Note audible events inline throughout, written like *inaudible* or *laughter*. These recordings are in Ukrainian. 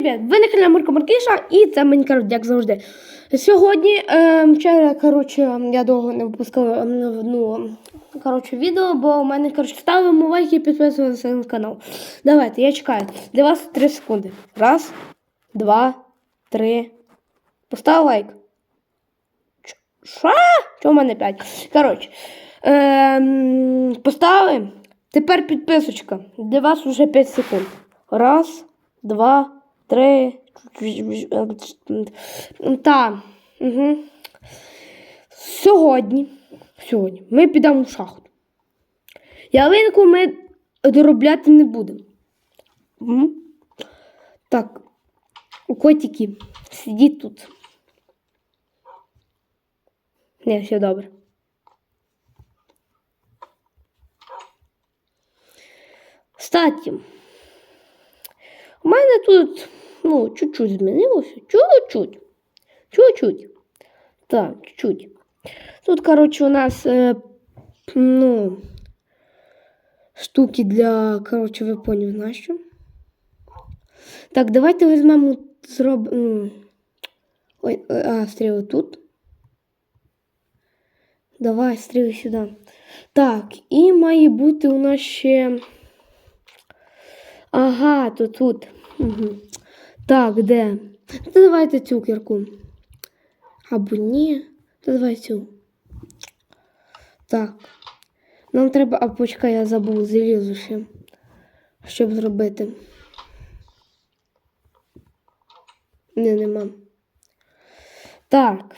Привіт, ви на каналі Марко Маркіша і це Майнкрафт, як завжди. Сьогодні, е, вчора, коротше, я довго не випускав е, ну, коротше, відео, бо у мене, коротше, ставимо лайки і підписуємося на канал. Давайте, я чекаю. Для вас 3 секунди. Раз, два, три. Постав лайк. Що? Чого в мене 5? Коротше, е, поставили. Тепер підписочка. Для вас вже 5 секунд. Раз, два, три. Та. Угу. Сьогодні, сьогодні ми підемо в шахту. Ялинку ми доробляти не будемо. Мгм. Так. Котики, сидіть тут. Не, все добре. Кстати, у мене тут, ну, чуть-чуть змінилося. Чуть-чуть. Чуть-чуть. Так, чуть-чуть. Тут, коротше, у нас, е, ну, штуки для, коротше, ви поняли, на що. Так, давайте візьмемо, зробимо. Ой, е, а, стріли тут. Давай, стріли сюди. Так, і має бути у нас ще. Ага, то тут. Угу. Так, де? Ну, давайте цю кірку. Або ні. То давай цю. Так. Нам треба. А почекай, я забув залізу ще. Щоб зробити. Не, нема. Так.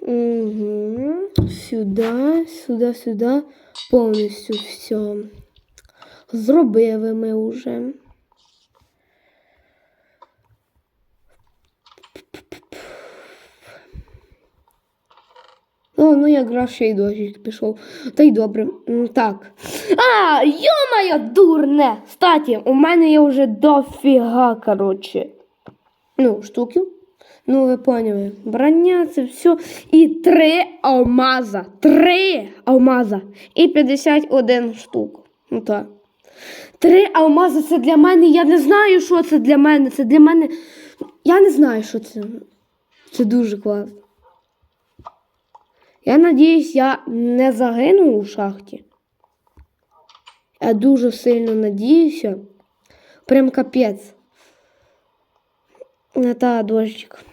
Угу. Сюди, сюди, сюди. Повністю все. Зробили ми вже. О, ну якраз ще й дощик пішов. Та й добре. Так. А, йо-моє, дурне! Статі, у мене є вже дофіга, коротше. Ну, штуків. Ну, ви поняли. Броня, це все. І три алмаза. Три алмаза. І 51 штук. Ну так. Три алмази це для мене. Я не знаю, що це для мене. Це для мене. Я не знаю, що це. Це дуже класно. Я надіюсь, я не загину у шахті. Я дуже сильно надіюся. Прям капець. Та дощик.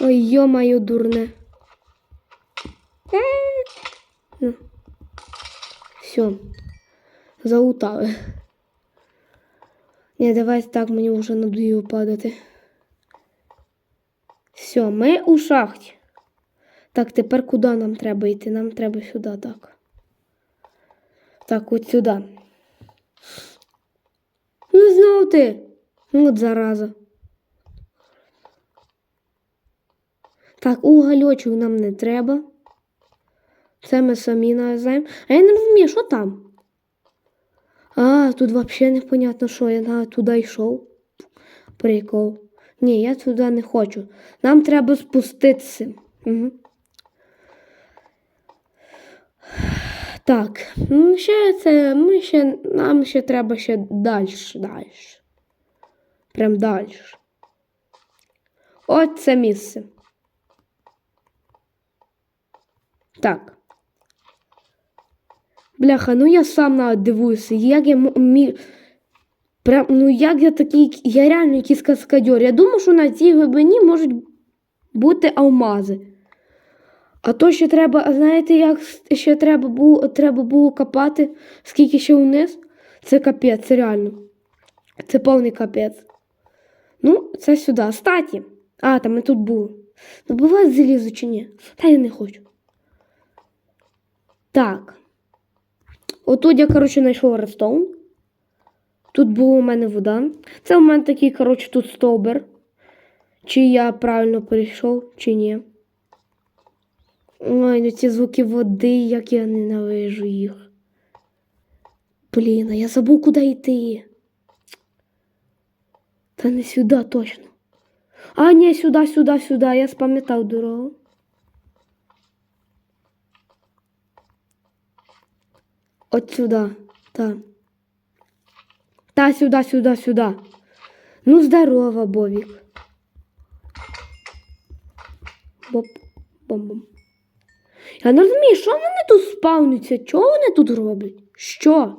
Ой, ё-моё, дурне. Все. Заутали. Ні, давай так мені вже надоїло падати. Все, ми у шахті. Так, тепер куди нам треба йти? Нам треба сюди, так. Так, от сюди. Ну, знов ти. Ну, От зараза. Так, угольочок нам не треба. Це ми самі назнаємо. А я не розумію, що там? А, тут взагалі непонятно, що я на туди йшов. Прикол. Ні, я туди не хочу. Нам треба спуститися. Угу. Так, ну ще це, ми ще, нам ще треба ще далі, далі. Прям далі. От це місце. Так. Бляха, ну я сам навіть дивуюся, як я міг. Прям, ну як я такий, я реально якийсь каскадьор. Я думаю, що на цій глибині можуть бути алмази. А то ще треба, знаєте, як ще треба було, треба було копати, скільки ще вниз? Це капець, це реально. Це повний капець. Ну, це сюди. Статі. А, там і тут. Ну, буває залізо чи ні? Та я не хочу. Так. Отут я, коротше, знайшов редстоун. Тут була у мене вода. Це у мене такий, коротше, тут стовбер. Чи я правильно перейшов, чи ні. Ой, ну ці звуки води, як я ненавижу їх. Блін, а я забув, куди йти. Та не сюди точно. А, ні, сюди, сюди, сюди. Я спам'ятав дорогу. От сюди. Та. Та сюди, сюди, сюди. Ну, здорово, Бобік. Боп, бом-бом. Я не розумію, що вони тут спавняться? Чого вони тут роблять? Що?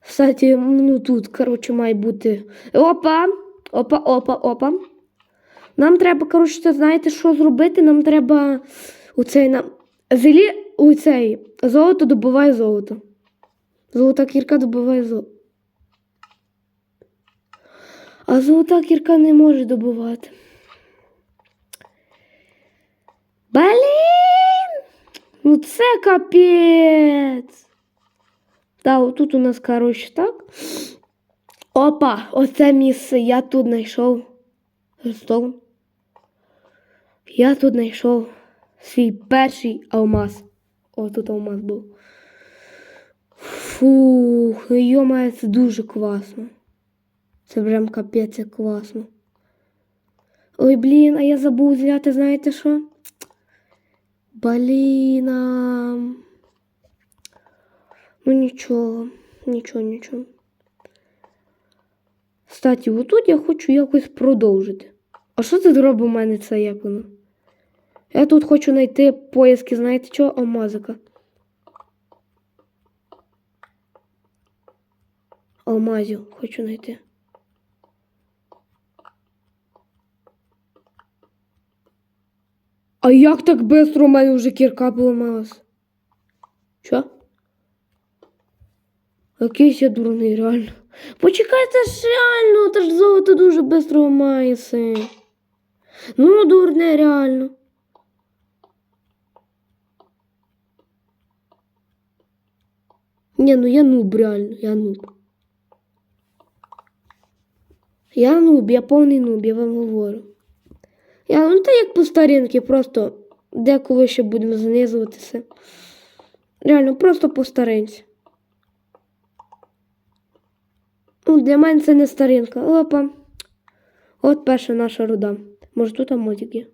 Кстати, ну тут, коротше, має бути. Опа! Опа, опа, опа. Нам треба, коротше, знаєте, що зробити? Нам треба оцей нам. Зелі, оцей. Золото добуває золото. Золота кірка добуває золото. А золота кірка не може добувати. Блін! Ну це капець. Так, отут у нас, коротше, так. Опа, оце місце я тут знайшов. Стол. Я тут знайшов свій перший алмаз. О, тут алмаз був. Фух, йомає, це дуже класно. Це прям капець як класно. Ой, блін, а я забув взяти, знаєте що? Блін. Ну нічого, нічого, нічого. Кстати, отут я хочу якось продовжити. А що це робить у мене це як воно? Я тут хочу знайти пояски, знаєте чого? Алмазика. Алмазів хочу знайти. А як так швидко у мене вже кірка поламалась? Що? Якийсь я дурний, реально. Почекайте ж реально, та ж золото дуже швидко ламається. Ну, дурне, реально. Ні, ну я нуб, реально, я нуб. Я нуб, я повний нуб, я вам говорю. Я, ну та як по старинки, просто деколи ще будемо занизуватися. Реально, просто по старинці. Ну, для мене це не старинка. Опа. От перша наша руда. Може тут там мотик є?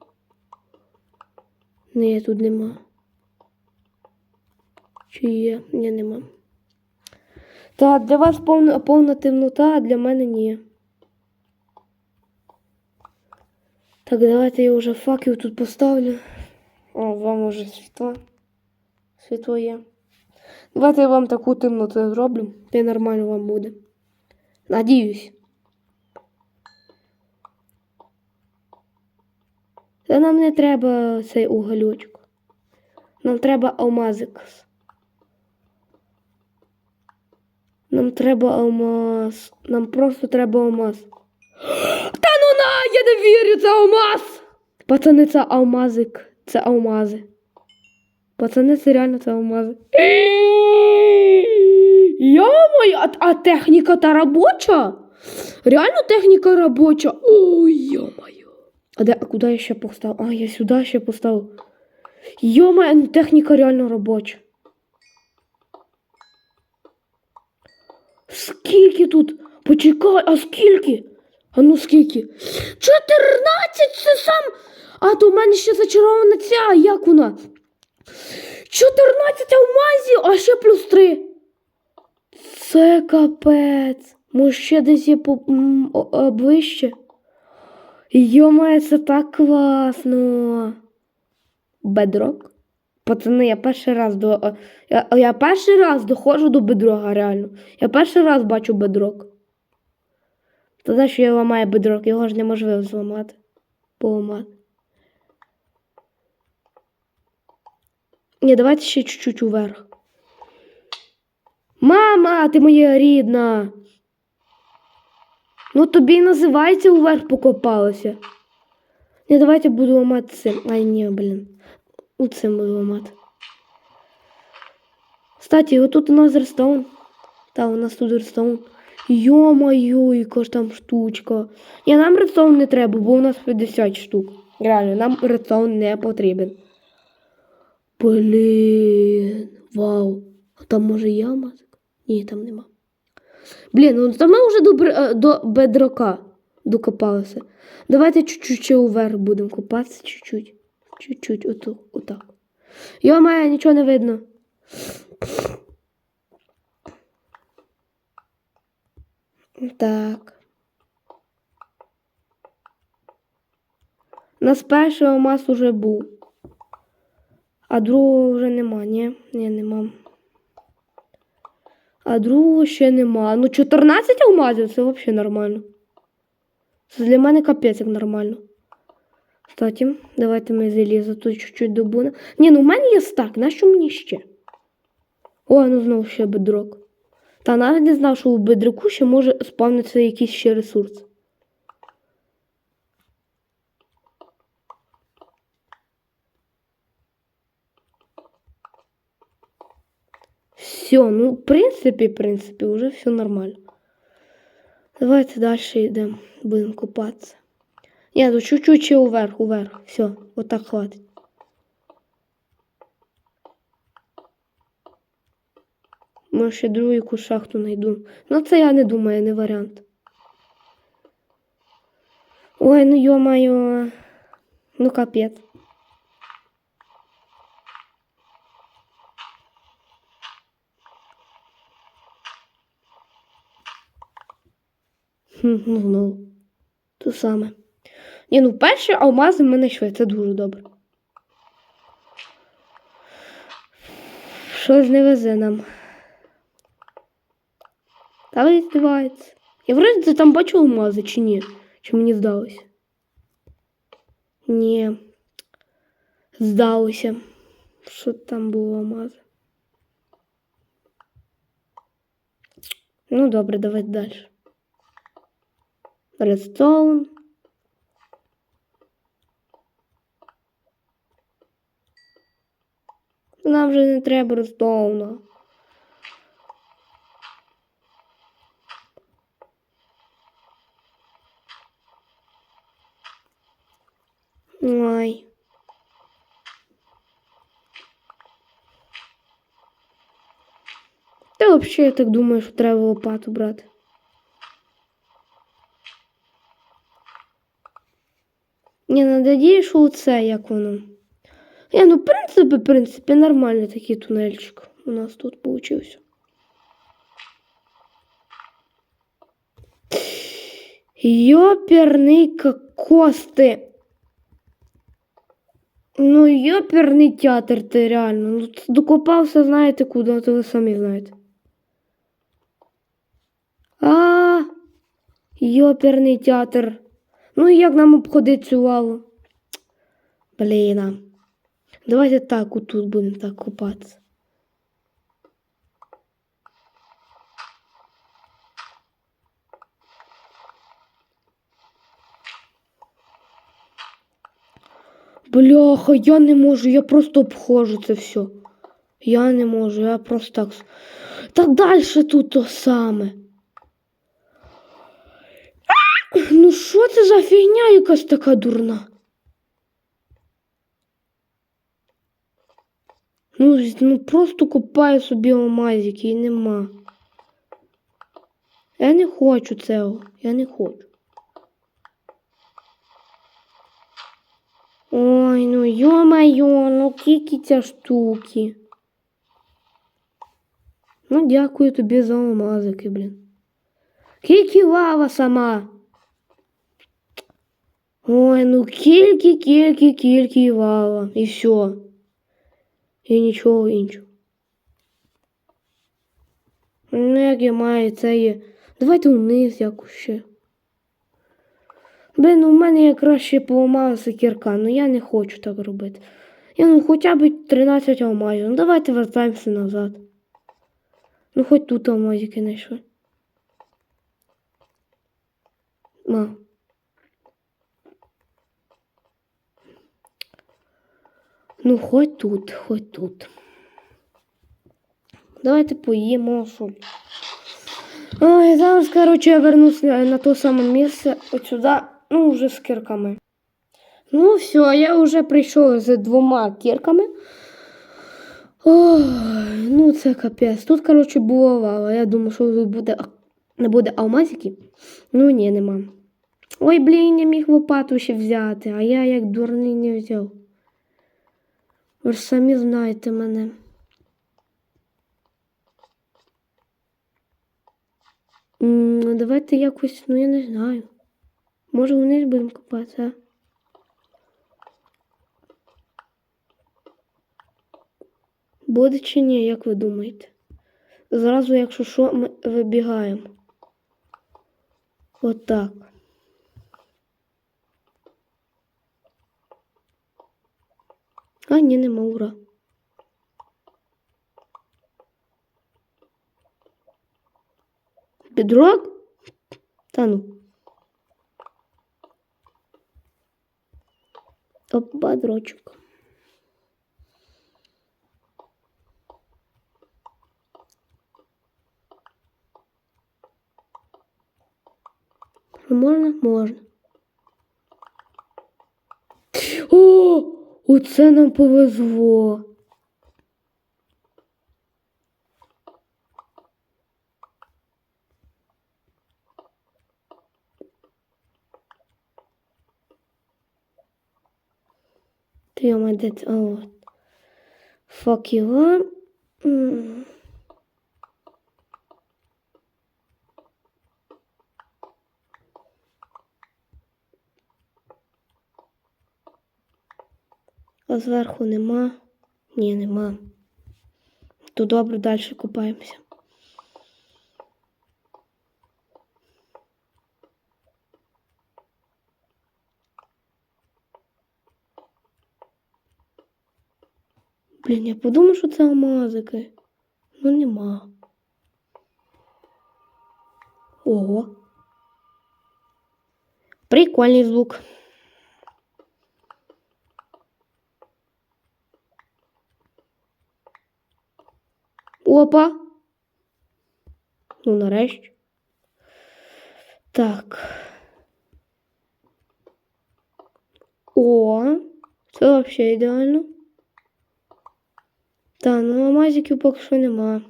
Ні, тут нема. Чи є? Ні, нема. Та для вас повна, повна темнота, а для мене ні. Так, давайте я вже факел тут поставлю. О, вам уже світло. Світло є. Давайте я вам таку темноту зроблю, та нормально вам буде. Надіюсь. Та нам не треба цей угольочок. Нам треба алмазик. Нам треба алмаз. Нам просто треба алмаз. *gasps* Та ну на, я не вірю, це алмаз! Пацани, це алмазик. Це алмази. Пацани, це реально це алмази. *gasps* Йо-моє, а, а техніка та робоча? Реально техніка робоча? Ой, йо-моє. А де, а куди я ще поставив? А, я сюди ще поставив. Йо-моє, ну техніка реально робоча. Скільки тут? Почекай, а скільки? А ну скільки? 14 це сам. А то в мене ще зачарована ця, як вона? 14 алмазів, а ще плюс 3. Це капець. Може ще десь є по, м, о- о, ближче. Йомає, це так класно. Бедрок? Пацани, я перший раз до. Я, я перший раз доходжу до бедрога, реально. Я перший раз бачу бедрок. Та те, що я ламаю бедрок, його ж неможливо зламати. Поламати. Ні, давайте ще чуть-чуть уверх. Мама, ти моя рідна. Ну тобі і називається уверх покопалося. Ні, давайте буду ламати цим. Ай, ні, блін. У цим буду ламати. Кстати, отут у нас редстоун. Та, у нас тут редстоун. Йо-моє, яка ж там штучка. Ні, нам редстоун не треба, бо у нас 50 штук. Реально, нам редстоун не потрібен. Блін, вау. А там може алмазик? Ні, там нема. Блін, ну там ми вже до, е, до бедрока докопалися. Давайте чуть-чуть ще уверх будемо копатися, чуть-чуть. Чуть-чуть, оту, отак. Йо, має, нічого не видно. Так. У нас перший алмаз уже був. А другого вже нема, ні? Ні, нема. А другого ще нема. Ну, 14 алмазів це взагалі нормально. Це для мене капець як нормально. Кстати, давайте ми залізо тут чуть-чуть добуне. Ні, ну в мене є стак, нащо мені ще? О, ну знову ще бедрок. Та навіть не знав, що у бедроку ще може спавнитися якийсь ще ресурс. Все, ну, в принципі, в принципі, вже все нормально. Давайте далі йдемо, будемо купатися. Ні, ну чуть-чуть ще уверх, уверх. Все, отак хватить. Може, ще другу якусь шахту знайду. Ну, це я не думаю, не варіант. Ой, ну ё-моё. Ну, капець. Хм, ну, знову. То саме. Ні, ну перші алмази ми знайшли, це дуже добре. Щось не везе нам. Та ви здивається. Я вроді там бачу алмази чи ні? Чи мені здалося? Ні. Здалося. Що там було алмази? Ну, добре, давайте далі. Редстоун. Нам вже не треба редстоуна. Ой. Та взагалі я так думаю, що треба лопату брати. Ні, надію, що оце як воно. Ні, ну, в принципі, в принципі, нормальний такий тунельчик у нас тут получився. Йоперний кости. Ну, йоперний театр ти реально. Ну, докопався, знаєте куди, то ви самі знаєте. А, йоперний театр. Ну як нам обходити цю лаву? Блін. Давайте так, отут будемо так копатися. Бляха, я не можу, я просто обходжу це все. Я не можу, я просто так. Та далі тут то саме. Ну що це за фігня якась така дурна? Ну, з- ну просто купаю собі алмазики і нема. Я не хочу цього, я не хочу. Ой, ну ё-моё, ну кікі ця штуки. Ну, дякую тобі за алмазики, блін. Кікі лава сама. Ой, ну кільки, кільки, кільки лава. І все. І нічого іншого. Ну, як я маю це є. Давайте вниз якось ще. Блин, у мене якраз ще поламалася кірка, ну я не хочу так робити. Я ну хоча б 13 алмазів. Ну давайте вертаємося назад. Ну хоч тут алмазики знайшли. А. Ну, хоч тут, хоч тут. Давайте поїмо. Ой, зараз, короче, я вернусь на, то саме місце, от сюди, ну, вже з кірками. Ну, все, я вже прийшов з двома кірками. Ой, ну це капець. Тут, короче, була лава. Я думаю, що тут буде, не буде алмазики. Ну, ні, нема. Ой, блін, я міг лопату ще взяти, а я як дурний не взяв. Ви ж самі знаєте мене. Ну, Давайте якось, ну я не знаю. Може вниз будемо купати, а? Буде чи ні, як ви думаєте? Зразу, якщо що, ми вибігаємо. Отак. От А, ні, нема ура. Підрок? Та ну. Опа, дрочок. Можна? Можна. О, оце нам повезло. Ти молодець, а от. Fuck А зверху нема. Ні, нема. То добре, далі купаємося. Блін, я подумав, що це алмазики. Ну нема. Ого. Прикольний звук. Опа. Ну, нарешті. Так. О, це взагалі ідеально. Та, ну алмазиків поки що нема.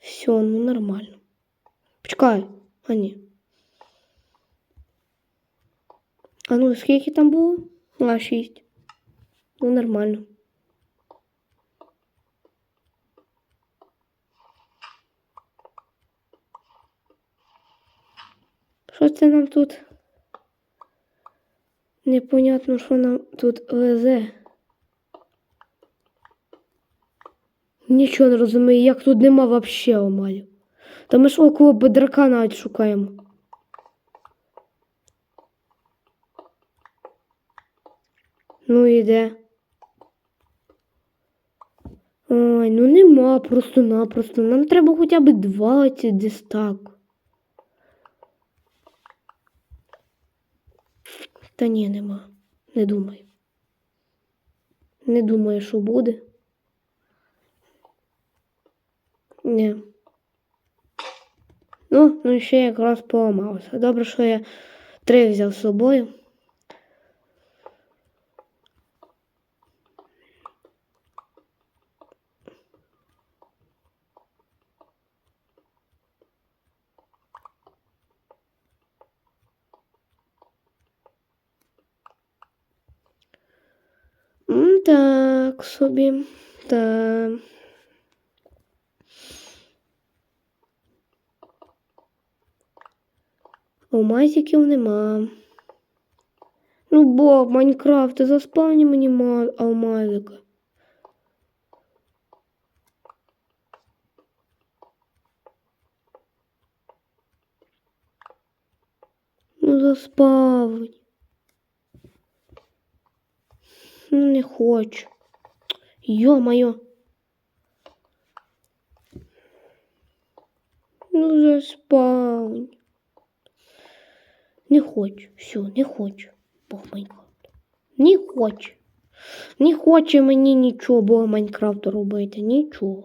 Все, ну нормально. Почекай, а ні. А ну, скільки там було? А, шість. Ну, нормально. Що це нам тут? Непонятно, що нам тут везе. Нічого не розумію, як тут нема вообще омалів. Та ми ж около бедрака навіть шукаємо. Ну і де? Ой, ну нема просто-напросто. Нам треба хоча б 20 десь так. Та ні, нема. Не думаю. Не думаю, що буде. Ні. Ну, ну ще якраз поламався. Добре, що я три взяв з собою. М, Так, собі. Так. Алмазиків нема. Ну, Бог, Майнкрафт, заспавні мені ма- алмазика. Ну, заспавнь. Ну, не хочу. Йо-моє. Ну, заспавнь. Не хочу. Все, не хочу. Бог Майнкрафту. Не хочу. Не хоче мені нічого Бога Майнкрафту робити. Нічого.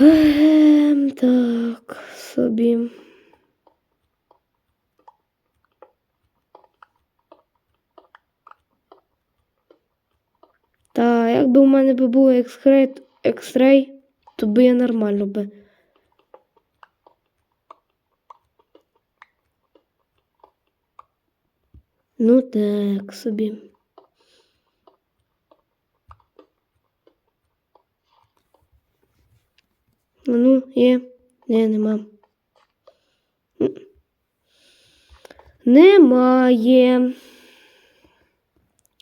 Ем, так, собі. Та, якби у мене би був ексрей, ексрей, то би я нормально би. Ну так собі. Ну, є. Ні, нема. Немає.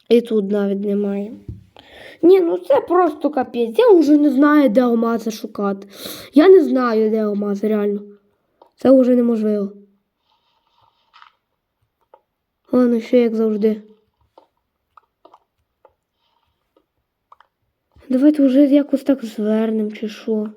І тут навіть немає. Ні, ну це просто капець. Я вже не знаю, де алмази шукати. Я не знаю, де алмази, реально. Це вже неможливо. О, ну ще як завжди. Давайте вже якось так звернемо, чи що.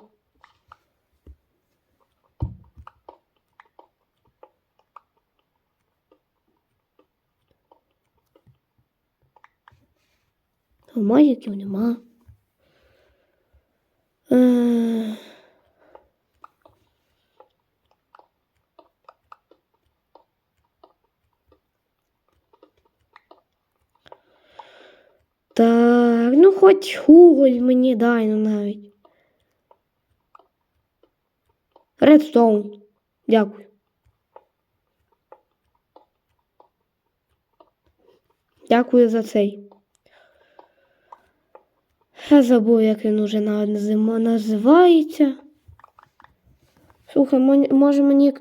Алмазиків нема. Е, Так, ну хоч уголь мені дай ну навіть. Редстоун. Дякую. Дякую за цей. Я забув, як він уже на- називається. Слухай, може мені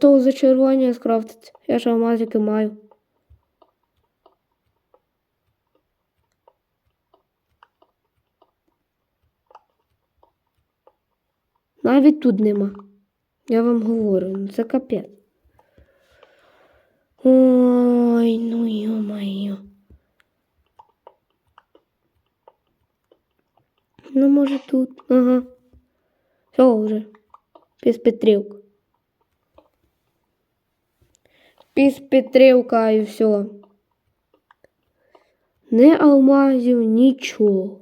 того зачарування скрафтити? Я ж алмазики маю. Навіть тут нема. Я вам говорю, ну це капець. Ой, ну йо-моє. Ну, може тут. Ага. Все вже. Піс Петрівка. Піс Петрівка і все. Не алмазів, нічого.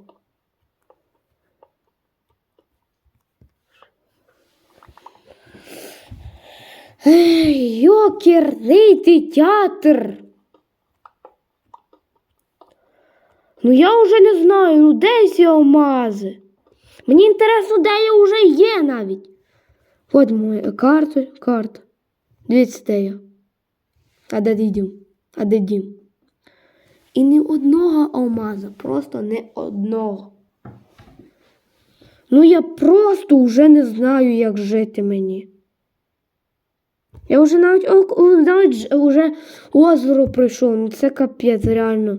Йокерний театр. Ну я вже не знаю, ну де ці алмази? Мені інтересно, де я вже є навіть. От моя карта, карта. Дивіться, де я. А де дім? А де дім? І ні одного алмаза, просто не одного. Ну я просто вже не знаю, як жити мені. Я вже навіть, о- навіть вже озеро прийшов, ну це капець, реально.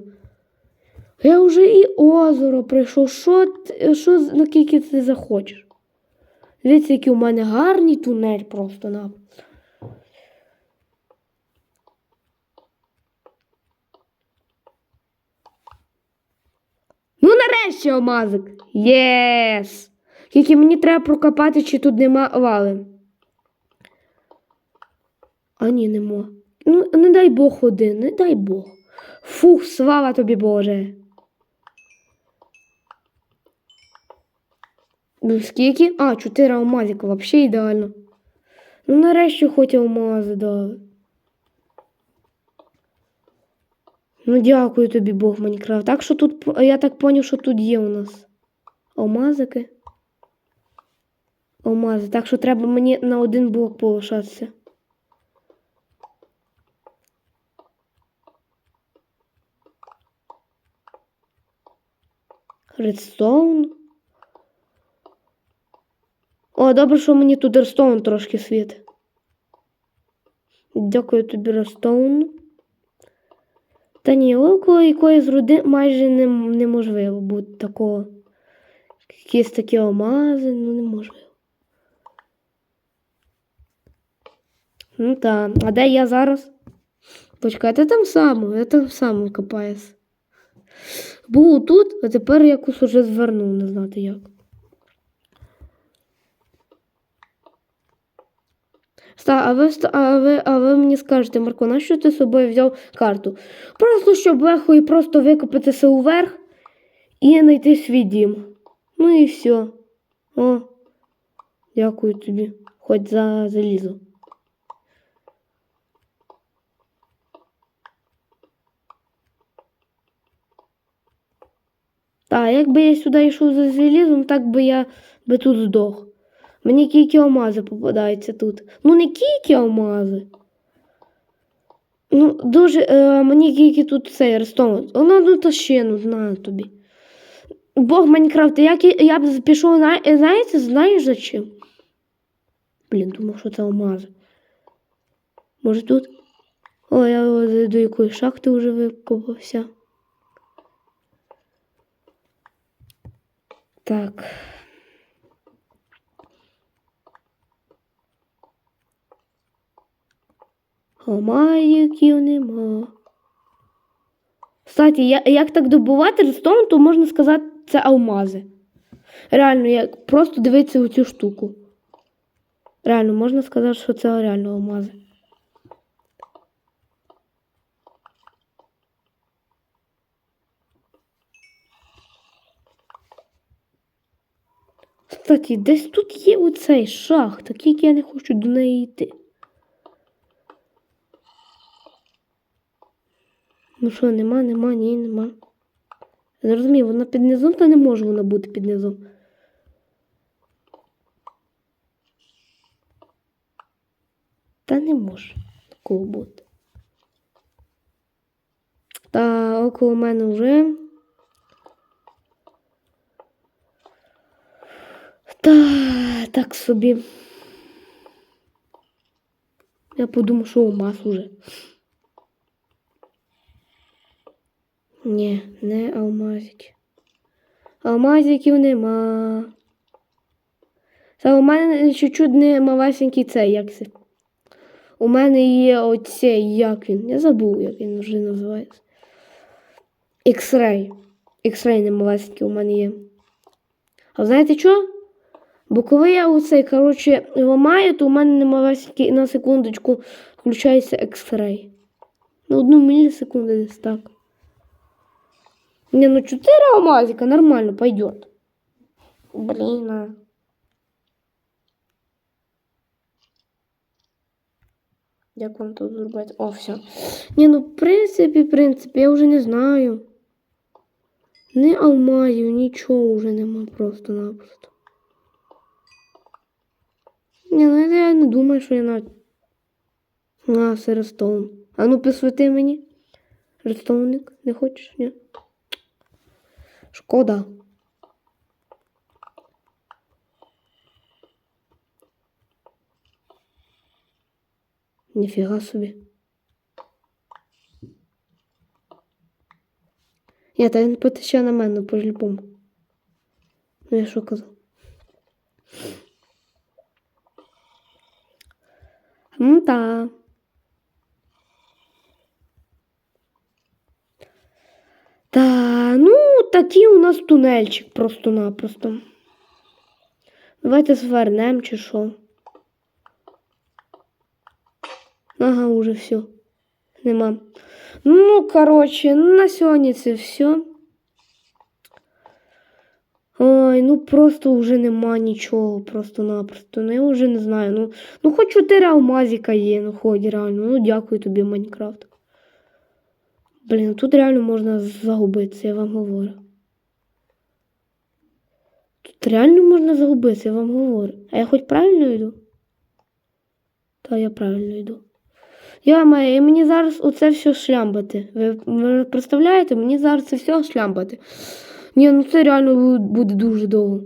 Я вже і озеро прийшов. Що, що наскільки ти захочеш? Дивіться, який у мене гарний тунель просто на. Ну, нарешті омазик. Єс! Тільки мені треба прокопати, чи тут нема вален. А ні, нема. Ну, не дай Бог один, не дай Бог. Фух, слава тобі, Боже. Ну, скільки? А, 4 алмазика, вообще ідеально. Ну, нарешті хоч алмази дали. Ну, дякую тобі, Бог Майнкрафт. Так що тут, я так поняв, що тут є у нас алмазики. Алмази. Так що треба мені на один блок полишатися. Редстоун. О, добре, що мені тут Редстоун трошки світить. Дякую тобі, Редстоун. Та ні, около якоїсь руди майже не, неможливо бути такого. Якісь такі омази, ну неможливо. Ну так, а де я зараз? Почекайте, там само, я там сам копаюсь. Був тут, а тепер якось уже звернув, не знати як. Ста, а ви, а ви, а ви мені скажете, Марко, на що ти з собою взяв карту? Просто щоб легко просто викопатися уверх і знайти свій дім. Ну і все. О, дякую тобі, хоч за залізо. Так, якби я сюди йшов за залізом, так би я би тут здох. Мені кількі алмази попадаються тут. Ну не кількі алмази. Ну, дуже е, мені тільки тут цей рестон. Ну та ще, ну знаю тобі. Бог Майнкрафта, як я, я б пішов, е, знаєте, знаєш за чим? Блін, думав, що це алмази. Може тут? О, я до якоїсь шахти вже викопався. Так. Алмазиків нема. Кстати, як так добувати редстоун, то можна сказати, це алмази. Реально, як просто дивитися цю штуку. Реально, можна сказати, що це реально алмази. Кстати, десь тут є оцей шахта, тільки я не хочу до неї йти. Ну що, нема, нема, ні, нема. Розумію, вона під низом, та не може вона бути під низом. Та не може такого бути. Та около мене вже. Та так собі. Я подумав, що мас уже. Ні, не алмазики. Алмазиків нема. Та у мене чуть-чуть не малесенький цей, як це. У мене є оцей, як він. Я забув, як він вже називається. X-Ray. X-Ray не малесенький у мене є. А знаєте що? Бо коли я оцей, коротше, ламаю, то у мене не малесенький на секундочку включається X-Ray. На одну мілісекунду десь так. Не, ну 4 алмазика нормально пойдет. Блин. а. Як вам тут зробити? О, все. Ні, ну в принципі, в принципі, я вже не знаю. Не алмазів, нічого вже нема просто-напросто. Ні, ну я не думаю, що я на. На Серестоун. А ну посвіти мені. Редстоунник, не хочеш? Ні. Шкода. Ніфіга собі. Ні, та він потече на мене по-любому. Ну я що казав? Ну та. Та, ну, такий у нас тунельчик просто-напросто. Давайте звернемо чи що. Ага, уже все. Нема. Ну, коротше, на сьогодні це все. Ой, ну просто вже нема нічого, просто-напросто. Ну я вже не знаю. Ну, ну хоч чотири алмазика є, ну хоч реально. Ну дякую тобі, Майнкрафт. Блін, тут реально можна загубитися, я вам говорю. Тут реально можна загубитися, я вам говорю. А я хоч правильно йду? Та я правильно йду. Я маю, і мені зараз оце все шлямбати. Ви, ви представляєте, мені зараз це все шлямбати. Ні, ну це реально буде дуже довго.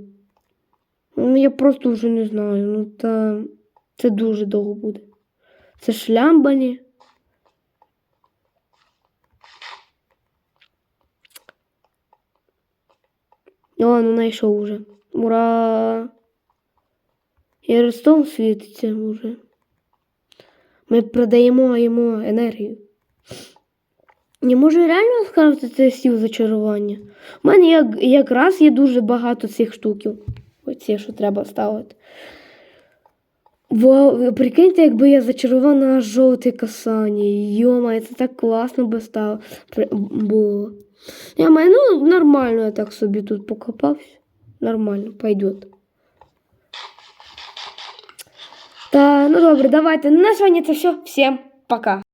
Ну, я просто вже не знаю. Ну та це дуже довго буде. Це шлямбані. О, ну знайшов уже. Ура! І Ростов світиться уже. Ми продаємо йому енергію. Не можу реально сказати це сіл зачарування. У мене як, якраз є дуже багато цих штуків. Оці, що треба ставити. Ви прикиньте, якби я зачарував на жовте касання. Йома, це так класно би стало було. Я маю, ну, нормально я так собі тут покопався. Нормально, пойдет. Та, ну добре, давайте. На сьогодні це все. Всім пока.